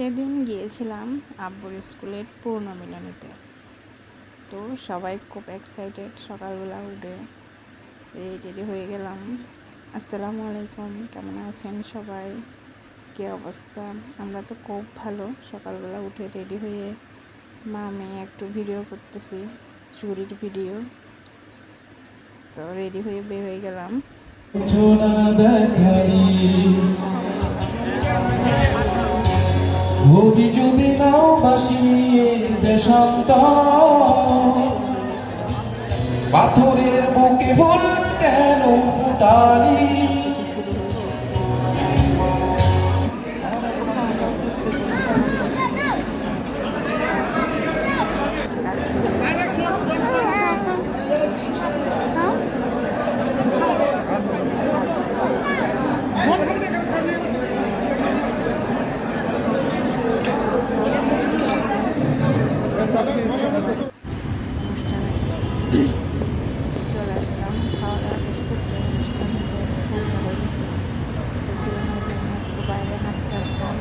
সেদিন গিয়েছিলাম আব্বুর স্কুলের পূর্ণমিলনীতে তো সবাই খুব এক্সাইটেড সকালবেলা উঠে। রেডি হয়ে গেলাম। আসসালামু আলাইকুম, কেমন আছেন সবাই? কী অবস্থা? আমরা তো খুব ভালো। সকালবেলা উঠে রেডি হয়ে মা মেয়ে একটু ভিডিও করতেছি, চুরির ভিডিও তো রেডি হয়ে বের হয়ে গেলাম। সূচনা যদি নাও বাসিয়ে দেশান্ত পাথরের বুকে ফুল কেন ফুটালি? চলে আসলাম খাওয়া দাওয়া শেষ করতে অনুষ্ঠান খুব ভালো গেছে তো ছিল বাইরে হাঁটতে আসলাম